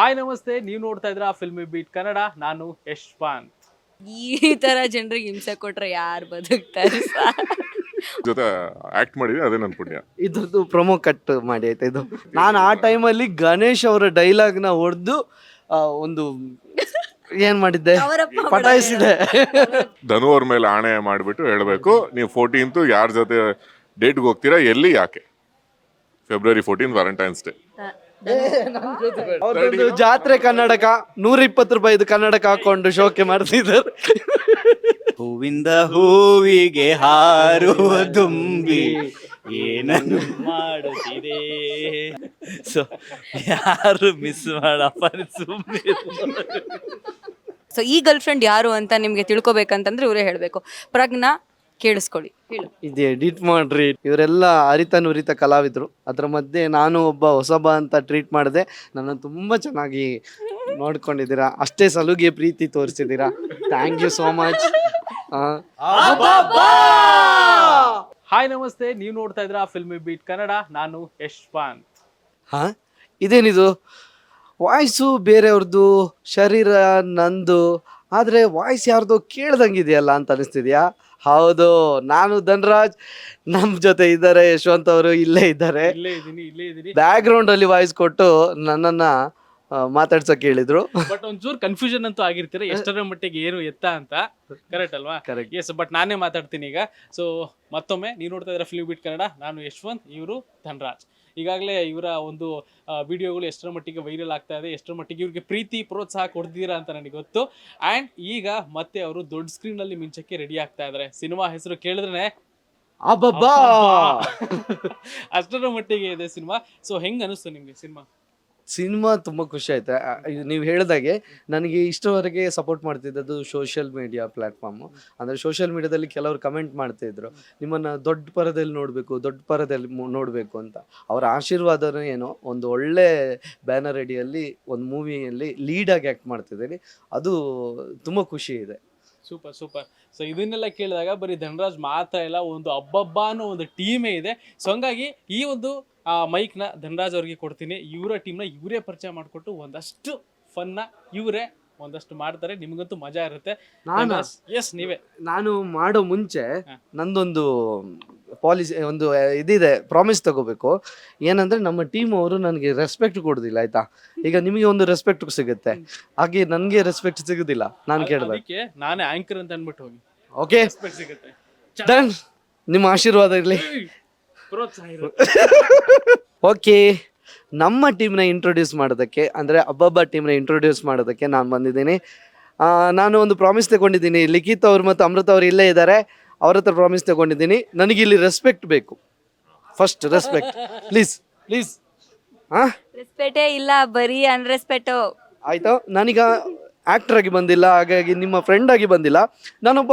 Hi ನಮಸ್ತೆ. ನೀವು ನೋಡ್ತಾ ಇದ್ರ ಫಿಲ್ಮಿ ಬೀಟ್ ಕನ್ನಡ ನಾನು ಯಶ್ವಾಂತ್. ಈ ತರ ಜನರಿಗೆ ಹಿಂಸೆ ಕೊಟ್ರೆ ಯಾರು ಬದುಕ್ತಾರೆ ಸರ್? ಜೊತೆ ಆಕ್ಟ್ ಮಾಡಿದ್ರೆ ಅದೇ ನನ್ನ ಪುಣ್ಯ. ಇದ್ರದ್ದು ಪ್ರೊಮೋ ಕಟ್ ಮಾಡಿ ಆಯ್ತಾ ಇದು? ನಾನು ಆ ಟೈಮಲ್ಲಿ ಗಣೇಶ್ ಅವರ ಡೈಲಾಗ್ನ ಹೊಡೆದು ಒಂದು ಏನ್ ಮಾಡಿದ್ದೆ? ಅವರಪ್ಪ ಪಟಾಯಿಸಿದೆ. ಧನು ಅವ್ರ ಮೇಲೆ ಆಣೆ ಮಾಡಿಬಿಟ್ಟು ಹೇಳಬೇಕು ನೀವು ಫೋರ್ಟೀನ್ತು ಯಾರ ಜೊತೆ ಡೇಟ್ಗೆ ಹೋಗ್ತೀರಾ ಎಲ್ಲಿ ಯಾಕೆ? ಫೆಬ್ರವರಿ ಫೋರ್ಟೀನ್ ವ್ಯಾಲೆಂಟೈನ್ಸ್ ಡೇ ಅವ್ರದ್ದೊಂದು ಜಾತ್ರೆ ಕನ್ನಡಕ ನೂರ ಇಪ್ಪತ್ತು ರೂಪಾಯಿದು ಕನ್ನಡಕ ಹಾಕೊಂಡು ಶೋಕೆ ಮಾಡ್ತಿದ್ದಾರೆ. ಹೂವಿಂದ ಹೂವಿಗೆ ಹಾರುವ ದುಂಬಿ ಏನನ್ನು ಮಾಡುತ್ತಿದೆ? ಸೊ ಯಾರು ಮಿಸ್ ಮಾಡಪ್ಪ ಸುಮ್ಮನೆ ಸೊ ಈ ಗರ್ಲ್ ಫ್ರೆಂಡ್ ಯಾರು ಅಂತ ನಿಮಗೆ ತಿಳ್ಕೊಬೇಕಂತಂದ್ರೆ ಇವರೇ ಹೇಳಬೇಕು. ಪ್ರಜ್ಞಾ ಕೇಳಿಸ್ಕೊಳ್ಳಿ ಹೇಳು. ಇದು ಎಡಿಟ್ ಮಾಡ್ರಿ. ಇವರೆಲ್ಲ ಅರಿತ ನುರಿತ ಕಲಾವಿದರು. ಅದ್ರ ಮಧ್ಯೆ ನಾನು ಒಬ್ಬ ಹೊಸಬ ಅಂತ ಟ್ರೀಟ್ ಮಾಡಿದೆ. ನನ್ನ ತುಂಬಾ ಚೆನ್ನಾಗಿ ನೋಡ್ಕೊಂಡಿದ್ದೀರಾ. ಅಷ್ಟೇ ಸಲುಗೆ ಪ್ರೀತಿ ತೋರಿಸಿದ್ದೀರಾ. Thank you so much hi ನಮಸ್ತೆ. ನೀವು ನೋಡ್ತಾ ಇದ್ರ ಫಿಲ್ಮಿ ಬೀಟ್ ಕನ್ನಡ ನಾನು ಯಶ್ವಾನ್ ಹಾ? ಇದೇನಿದು? ವಾಯ್ಸು ಬೇರೆಯವ್ರದ್ದು ಶರೀರ ನಂದು ಆದರೆ ವಾಯ್ಸ್ ಯಾರ್ದು ಕೇಳ್ದಂಗಿದೆಯಲ್ಲ ಅಂತ ಅನಿಸ್ತಿದ್ಯಾ? ಹೌದು ನಾನು ಧನ್ರಾಜ್. ನಮ್ಮ ಜೊತೆ ಇದ್ದಾರೆ ಯಶವಂತ್ ಅವರು ಇಲ್ಲೇ ಇದ್ದಾರೆ. ಇಲ್ಲೇ ಇದೀನಿ ಇಲ್ಲೇ ಇದೀನಿ ಬ್ಯಾಕ್ಗ್ರೌಂಡ್ ಅಲ್ಲಿ ವಾಯ್ಸ್ ಕೊಟ್ಟು ನನ್ನನ್ನ ಆ, ಮಾತಾಡ್ಸಕ್ ಹೇಳಿದ್ರು. ಬಟ್ ಒಂಚೂರು ಕನ್ಫ್ಯೂಷನ್ ಅಂತೂ ಆಗಿರ್ತೀರ ಎಷ್ಟರ ಮಟ್ಟಿಗೆ ಏನು ಎತ್ತ ಅಂತ. ಕರೆಕ್ಟ್ ಅಲ್ವಾ? ಕರೆಕ್ಟ್ ಎಸ್ ಬಟ್ ನಾನೇ ಮಾತಾಡ್ತೀನಿ ಈಗ. ಸೊ ಮತ್ತೊಮ್ಮೆ ನೀವು ನೋಡ್ತಾ ಇದ್ರೆ ಫಿಲ್ಮ್ ಬಿಟ್ ಕನ್ನಡ ನಾನು ಯಶವಂತ್ ಇವರು ಧನ್ರಾಜ್. ಈಗಾಗಲೇ ಇವರ ಒಂದು ವಿಡಿಯೋಗಳು ಎಷ್ಟರ ಮಟ್ಟಿಗೆ ವೈರಲ್ ಆಗ್ತಾ ಇದೆ ಎಷ್ಟರ ಮಟ್ಟಿಗೆ ಇವ್ರಿಗೆ ಪ್ರೀತಿ ಪ್ರೋತ್ಸಾಹ ಕೊಡ್ತೀರಾ ಅಂತ ನನಗೆ ಗೊತ್ತು. ಆ್ಯಂಡ್ ಈಗ ಮತ್ತೆ ಅವರು ದೊಡ್ಡ ಸ್ಕ್ರೀನಲ್ಲಿ ಮಿಂಚಕ್ಕೆ ರೆಡಿ ಆಗ್ತಾ ಇದ್ದಾರೆ ಸಿನಿಮಾ ಹೆಸರು ಕೇಳಿದ್ರೆ ಅಷ್ಟರ ಮಟ್ಟಿಗೆ ಇದೆ ಸಿನಿಮಾ. ಸೊ ಹೆಂಗ್ ಅನಿಸ್ತು ನಿಮ್ಗೆ ಸಿನಿಮಾ? ಸಿನಿಮಾ ತುಂಬ ಖುಷಿ ಆಯ್ತು. ನೀವು ಹೇಳಿದಾಗೆ ನನಗೆ ಇಷ್ಟವರೆಗೆ ಸಪೋರ್ಟ್ ಮಾಡ್ತಿದ್ದದ್ದು ಸೋಷಿಯಲ್ ಮೀಡಿಯಾ ಪ್ಲ್ಯಾಟ್ಫಾರ್ಮು ಅಂದರೆ ಸೋಷಿಯಲ್ ಮೀಡಿಯಾದಲ್ಲಿ ಕೆಲವರು ಕಮೆಂಟ್ ಮಾಡ್ತಿದ್ರು ನಿಮ್ಮನ್ನು ದೊಡ್ಡ ಪರದಲ್ಲಿ ನೋಡಬೇಕು, ದೊಡ್ಡ ಪರದಲ್ಲಿ ನೋಡಬೇಕು ಅಂತ. ಅವರ ಆಶೀರ್ವಾದನೂ ಏನೋ ಒಂದು ಒಳ್ಳೆ ಬ್ಯಾನರ್ ಅಡಿಯಲ್ಲಿ ಒಂದು ಮೂವಿಯಲ್ಲಿ ಲೀಡಾಗಿ ಆ್ಯಕ್ಟ್ ಮಾಡ್ತಿದ್ದೀನಿ. ಅದು ತುಂಬ ಖುಷಿ ಇದೆ. ಸೂಪರ್ ಸೂಪರ್ ಸೊ ಇದನ್ನೆಲ್ಲ ಕೇಳಿದಾಗ ಬರೀ ಧನರಾಜ್ ಮಾತ್ರ ಇಲ್ಲ, ಒಂದು ಹಬ್ಬಬ್ಬ ಅನ್ನೋ ಒಂದು ಟೀಮೇ ಇದೆ. ಸೊ ಹಂಗಾಗಿ ಈ ಒಂದು ಮೈಕ್ನ ಧನರಾಜ್ ಅವ್ರಿಗೆ ಕೊಡ್ತೀನಿ. ಇವರ ಟೀಮ್ನ ಇವರೇ ಪರಿಚಯ ಮಾಡಿಕೊಟ್ಟು ಒಂದಷ್ಟು ಫನ್ನ ಇವರೇ ಒಂದಷ್ಟು ಮಾಡ್ತಾರೆ. ನಿಮಗಂತೂ ಮಜಾ ಇರುತ್ತೆ. ನಾನು ಎಸ್ ನೀವೇ. ನಾನು ಮಾಡೋ ಮುಂಚೆ ನಂದೊಂದು ಪಾಲಿಸಿ ಒಂದು ಇದಿದೆ ಪ್ರಾಮಿಸ್ ತಗೋಬೇಕು. ಏನಂದ್ರೆ ನಮ್ಮ ಟೀಮ್ ಅವರು ನನಗೆ ರೆಸ್ಪೆಕ್ಟ್ ಕೊಡೋದಿಲ್ಲ ಆಯ್ತಾ? ಈಗ ನಿಮಗೆ ಒಂದು ರೆಸ್ಪೆಕ್ಟ್ ಸಿಗುತ್ತೆ. ಹಾಗೆ ನನಗೆ ರೆಸ್ಪೆಕ್ಟ್ ಸಿಗೋದಿಲ್ಲ ನಾನು ಕೇಳಿದೆ. ಅದಕ್ಕೆ ನಾನೇ ಆಂಕರ್ ಅಂತ ಅನ್ಬಿಟ್ಟು ಹೋಗಿ. ಓಕೆ ಸಿಗುತ್ತೆ. ಡನ್ ನಿಮ್ಮ ಆಶೀರ್ವಾದ ಇರಲಿ. ಓಕೆ ನಮ್ಮ ಟೀಮ್ನ ಇಂಟ್ರೊಡ್ಯೂಸ್ ಮಾಡೋದಕ್ಕೆ ಅಂದರೆ ಅಬ್ಬಬ್ಬ ಟೀಮ್ನ ಇಂಟ್ರೊಡ್ಯೂಸ್ ಮಾಡೋದಕ್ಕೆ ನಾನು ಬಂದಿದ್ದೀನಿ. ನಾನು ಒಂದು ಪ್ರಾಮಿಸ್ ತಗೊಂಡಿದ್ದೀನಿ ಲಿಖಿತ್ ಅವ್ರು ಮತ್ತು ಅಮೃತ ಅವ್ರು ಇಲ್ಲೇ ಇದ್ದಾರೆ ಅವ್ರ ಹತ್ರ ಪ್ರಾಮಿಸ್ ತಗೊಂಡಿದ್ದೀನಿ. ನನಗೆ ಇಲ್ಲಿ ರೆಸ್ಪೆಕ್ಟ್ ಬೇಕು. ಫಸ್ಟ್ ರೆಸ್ಪೆಕ್ಟ್ ಪ್ಲೀಸ್ ಪ್ಲೀಸ್ ಹಾಂ ರೆಸ್ಪೆಕ್ಟೇ ಇಲ್ಲ ಬರೀ ಅನ್ರೆಸ್ಪೆಕ್ಟು ಆಯಿತು? ನಾನೀಗ ಆ್ಯಕ್ಟರ್ ಆಗಿ ಬಂದಿಲ್ಲ ಹಾಗಾಗಿ ನಿಮ್ಮ ಫ್ರೆಂಡ್ ಆಗಿ ಬಂದಿಲ್ಲ. ನಾನೊಬ್ಬ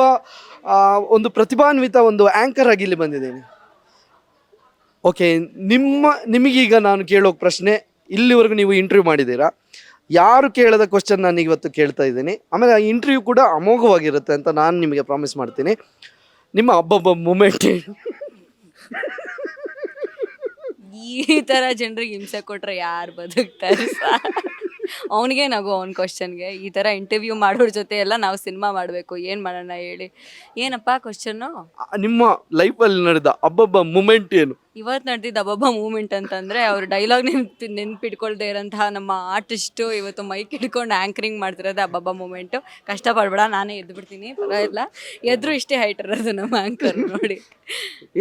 ಆ, ಒಂದು ಪ್ರತಿಭಾನ್ವಿತ ಒಂದು ಆ್ಯಂಕರ್ ಆಗಿ ಇಲ್ಲಿ ಬಂದಿದ್ದೀನಿ. ಓಕೆ ನಿಮ್ಮ ನಿಮಗೀಗ ನಾನು ಕೇಳೋ ಪ್ರಶ್ನೆ ಇಲ್ಲಿವರೆಗೂ ನೀವು ಇಂಟರ್ವ್ಯೂ ಮಾಡಿದ್ದೀರಾ? ಯಾರು ಕೇಳದ ಕ್ವಶನ್ ನಾನು ಇವತ್ತು ಕೇಳ್ತಾ ಇದ್ದೀನಿ. ಆಮೇಲೆ ಆ ಇಂಟರ್ವ್ಯೂ ಕೂಡ ಅಮೋಘವಾಗಿರುತ್ತೆ ಅಂತ ನಾನು ನಿಮಗೆ ಪ್ರಾಮಿಸ್ ಮಾಡ್ತೀನಿ. ನಿಮ್ಮ ಹಬ್ಬಬ್ಬ ಮೂಮೆಂಟ್ ಈ ತರ ಜನರಿಗೆ ಹಿಂಸೆ ಕೊಟ್ರೆ ಯಾರು ಬದುಕ್ತಾರೆ ಅವನಿಗೆ ನಗು ಅವ್ನ ಕ್ವಶನ್ಗೆ ಈ ಥರ ಇಂಟರ್ವ್ಯೂ ಮಾಡೋರ ಜೊತೆ ಎಲ್ಲ ನಾವು ಸಿನಿಮಾ ಮಾಡಬೇಕು. ಏನು ಮಾಡೋಣ ಹೇಳಿ? ಏನಪ್ಪ ಕ್ವಶನ್ನು ನಿಮ್ಮ ಲೈಫಲ್ಲಿ ನಡೆದ ಹಬ್ಬಬ್ಬ ಮೂಮೆಂಟ್ ಏನು? ಇವತ್ತು ನಡೆದಿದ್ದ ಅಬ್ಬಬ್ಬ ಮೂಮೆಂಟ್ ಅಂತಂದರೆ ಅವ್ರ ಡೈಲಾಗ್ ನೆನ್ಪಿ ನೆನ್ಪಿಟ್ಕೊಳ್ದೇ ಇರೋಂತಹ ನಮ್ಮ ಆರ್ಟಿಸ್ಟು ಇವತ್ತು ಮೈಕ್ ಹಿಡ್ಕೊಂಡು ಆ್ಯಂಕರಿಂಗ್ ಮಾಡ್ತಿರೋದು ಅಬ್ಬಬ್ಬ ಮೂಮೆಂಟು. ಕಷ್ಟಪಡಬೇಡ ನಾನೇ ಎದ್ದು ಬಿಡ್ತೀನಿ ಪರವಾಗಿಲ್ಲ. ಎದ್ರು ಇಷ್ಟೇ ಹೈಟ್ ಇರೋದು ನಮ್ಮ ಆ್ಯಂಕರ್ ನೋಡಿ.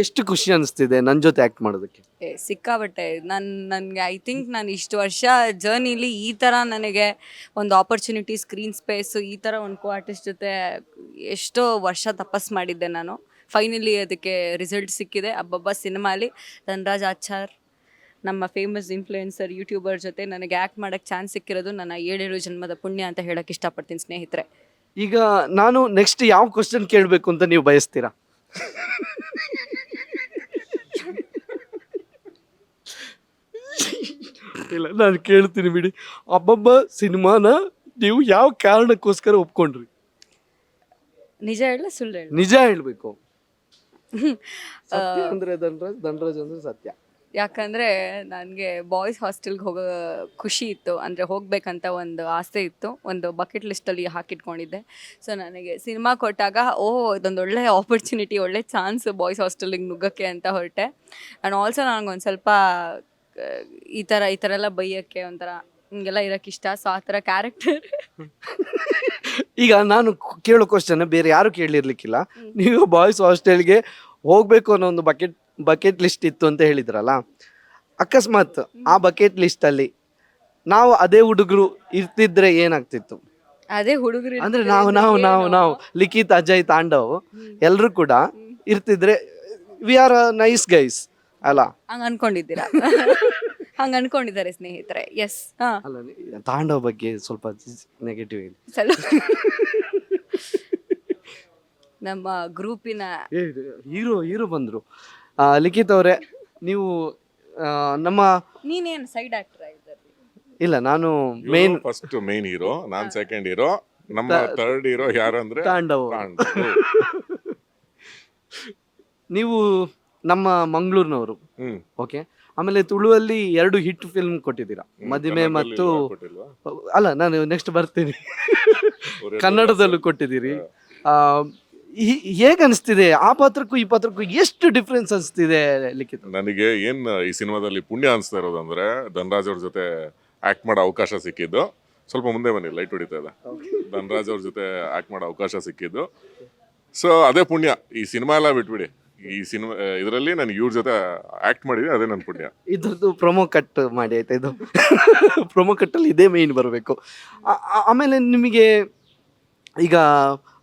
ಎಷ್ಟು ಖುಷಿ ಅನಿಸ್ತಿದೆ ನನ್ನ ಜೊತೆ ಆ್ಯಕ್ಟ್ ಮಾಡೋದಕ್ಕೆ? ಏ, ಸಿಕ್ಕಾಬಟ್ಟೆ ನಾನು ನನಗೆ ಐ ಥಿಂಕ್ ನಾನು ಇಷ್ಟು ವರ್ಷ ಜರ್ನಿಲಿ ಈ ಥರ ನನಗೆ ಒಂದು ಆಪರ್ಚುನಿಟಿ ಸ್ಕ್ರೀನ್ ಸ್ಪೇಸು ಈ ಥರ ಒಂದು ಕೋ ಆರ್ಟಿಸ್ಟ್ ಜೊತೆ ಎಷ್ಟೋ ವರ್ಷ ತಪಸ್ ಮಾಡಿದ್ದೆ ನಾನು. ಫೈನಲಿ ಅದಕ್ಕೆ ರಿಸಲ್ಟ್ ಸಿಕ್ಕಿದೆ. ಅಬ್ಬಬ್ಬ ಸಿನಿಮಾಲಿ ಧನ್ರಾಜ್ ಆಚಾರ್ ನಮ್ಮ ಫೇಮಸ್ ಇನ್ಫ್ಲೂಯೆನ್ಸರ್ ಯೂಟ್ಯೂಬರ್ ಜೊತೆ ನನಗೆ ಆ್ಯಕ್ಟ್ ಮಾಡೋಕ್ಕೆ ಚಾನ್ಸ್ ಸಿಕ್ಕಿರೋದು ನನ್ನ ಏಳೇಳು ಜನ್ಮದ ಪುಣ್ಯ ಅಂತ ಹೇಳೋಕ್ಕೆ ಇಷ್ಟಪಡ್ತೀನಿ ಸ್ನೇಹಿತರೆ. ಈಗ ನಾನು ನೆಕ್ಸ್ಟ್ ಯಾವ ಕ್ವಶನ್ ಕೇಳಬೇಕು ಅಂತ ನೀವು ಬಯಸ್ತೀರಾ? ಇಲ್ಲ ನಾನು ಕೇಳ್ತೀನಿ ಬಿಡಿ. ಅಬ್ಬಬ್ಬ ಸಿನಿಮಾನ ನೀವು ಯಾವ ಕಾರಣಕ್ಕೋಸ್ಕರ ಒಪ್ಕೊಂಡ್ರಿ? ನಿಜ ಹೇಳ ಸುಳ್ಳು ಹೇಳ. ನಿಜ ಹೇಳ್ಬೇಕು. ಸತ್ಯ ಅಂದ್ರೆ ಧನ್ರಾಜ್ ಧನ್ರಾಜ್ ಅಂದ್ರೆ ಸತ್ಯ. ಯಾಕಂದರೆ ನನಗೆ ಬಾಯ್ಸ್ ಹಾಸ್ಟೆಲ್ಗೆ ಹೋಗೋ ಖುಷಿ ಇತ್ತು. ಅಂದರೆ ಹೋಗಬೇಕಂತ ಒಂದು ಆಸೆ ಇತ್ತು. ಒಂದು ಬಕೆಟ್ ಲಿಸ್ಟಲ್ಲಿ ಹಾಕಿಟ್ಕೊಂಡಿದ್ದೆ. ಸೊ ನನಗೆ ಸಿನಿಮಾ ಕೊಟ್ಟಾಗ ಓ ಇದೊಂದು ಒಳ್ಳೆ ಆಪರ್ಚುನಿಟಿ ಒಳ್ಳೆ ಚಾನ್ಸ್ ಬಾಯ್ಸ್ ಹಾಸ್ಟೆಲಿಗೆ ನುಗ್ಗಕ್ಕೆ ಅಂತ ಹೊರಟೆ. ಆ್ಯಂಡ್ ಆಲ್ಸೋ ನನಗೊಂದು ಸ್ವಲ್ಪ ಈ ಥರ ಈ ಥರ ಎಲ್ಲ ಬೈಯೋಕ್ಕೆ ಒಂಥರ ಹಿಂಗೆಲ್ಲ ಇರೋಕ್ಕೆ ಇಷ್ಟ. ಸೊ ಆ ಥರ ಕ್ಯಾರೆಕ್ಟರ್ ಈಗ ನಾನು ಕೇಳೋ ಕ್ವಶನ್ ಬೇರೆ ಯಾರು ಕೇಳಿರ್ಲಿಕ್ಕಿಲ್ಲ. ನೀವು ಬಾಯ್ಸ್ ಹಾಸ್ಟೆಲ್ಗೆ ಹೋಗ್ಬೇಕು ಅನ್ನೋ ಒಂದು ಬಕೆಟ್ ಬಕೆಟ್ ಲಿಸ್ಟ್ ಇತ್ತು ಅಂತ ಹೇಳಿದ್ರಲ್ಲ? ಅಕಸ್ಮಾತ್ ಆ ಬಕೆಟ್ ಲಿಸ್ಟ್ ಅಲ್ಲಿ ನಾವು ಅದೇ ಹುಡುಗರು ಇರ್ತಿದ್ರೆ ಏನಾಗ್ತಿತ್ತು? ಅದೇ ಹುಡುಗರು ಅಂದ್ರೆ ನಾವು ನಾವು ನಾವು ನಾವು ಲಿಖಿತ್ ಅಜಯ್ ತಾಂಡವ್ ಎಲ್ಲರೂ ಕೂಡ ಇರ್ತಿದ್ರೆ ವಿ ಆರ್ ನೈಸ್ ಗೈಸ್ ಅಲ್ಲ? ಹಂಗ ಅನ್ಕೊಂಡಿದ್ದೀರಾ? ಹಂಗೆ ಅನ್ಕೊಂಡಿದ್ದಾರೆ ಸ್ನೇಹಿತರೆ. ಎಸ್ ಹಾಂ. ಅಲ್ಲ ತಾಂಡವ ಬಗ್ಗೆ ಸ್ವಲ್ಪ ನೆಗೆಟಿವ್ ಇದೆ ನಮ್ಮ ಗ್ರೂಪಿನ ಹೀರೋ ಹೀರೋ ಬಂದ್ರು. ಆ, ಲಿಖಿತ್ ಅವರೇ ನೀವು ಆ, ನಮ್ಮ ನೀನೇನು ಸೈಡ್ ಆಕ್ಟರ್ ಆಗಿದ್ದಾರೆ ಇಲ್ಲ ನಾನು ಮೇನ್ ಫಸ್ಟ್ ಮೇನ್ ಹೀರೋ ನಾನ್ ಸೆಕೆಂಡ್ ಹೀರೋ ನಮ್ಮ ಥರ್ಡ್ ಹೀರೋ ಯಾರು ಅಂದ್ರೆ ತಾಂಡವ. ನೀವು ನಮ್ಮ ಮಂಗಳೂರಿನವರು. ಹ್ಮ್. ಓಕೆ ಆಮೇಲೆ ತುಳುವಲ್ಲಿ ಎರಡು ಹಿಟ್ ಫಿಲ್ಮ್ ಕೊಟ್ಟಿದ್ದೀರಾ? ಮದಿಮೆ ಮತ್ತು ಅಲ್ಲ ನಾನು ನೆಕ್ಸ್ಟ್ ಬರ್ತೀನಿ. ಕನ್ನಡದಲ್ಲೂ ಕೊಟ್ಟಿದ್ದೀರಿ. ಹೇಗೆ ಅನಿಸ್ತಿದೆ? ಆ ಪಾತ್ರಕ್ಕೂ ಈ ಪಾತ್ರಕ್ಕೂ ಎಷ್ಟು ಡಿಫ್ರೆನ್ಸ್ ಅನಿಸ್ತಿದೆ ಲಿಖಿತ್? ನನಗೆ ಏನು ಈ ಸಿನಿಮಾದಲ್ಲಿ ಪುಣ್ಯ ಅನಿಸ್ತಾ ಇರೋದು ಅಂದರೆ ಧನರಾಜ್ ಅವ್ರ ಜೊತೆ ಆಕ್ಟ್ ಮಾಡೋ ಅವಕಾಶ ಸಿಕ್ಕಿದ್ದು. ಸ್ವಲ್ಪ ಮುಂದೆ ಬನ್ನಿ ಲೈಟ್ ಹೊಡಿತಾ ಇದೆ. ಧನರಾಜ್ ಅವ್ರ ಜೊತೆ ಆಕ್ಟ್ ಮಾಡೋ ಅವಕಾಶ ಸಿಕ್ಕಿದ್ದು. ಸೊ ಅದೇ ಪುಣ್ಯ. ಈ ಸಿನಿಮಾ ಎಲ್ಲ ಬಿಟ್ಬಿಡಿ. ಈ ಸಿನಿಮಾ ಇದರಲ್ಲಿ ನಾನು ಇವ್ರ ಜೊತೆ ಆಕ್ಟ್ ಮಾಡಿದೆ ಅದೇ ನನ್ನ ಪುಣ್ಯ. ಇದ್ರದ್ದು ಪ್ರೊಮೋ ಕಟ್ ಮಾಡಿ ಆಯ್ತಾ ಇದು? ಪ್ರೊಮೋ ಕಟ್ಟಲ್ಲಿ ಇದೇ ಮೇನ್ ಬರಬೇಕು. ಆಮೇಲೆ ನಿಮಗೆ ಈಗ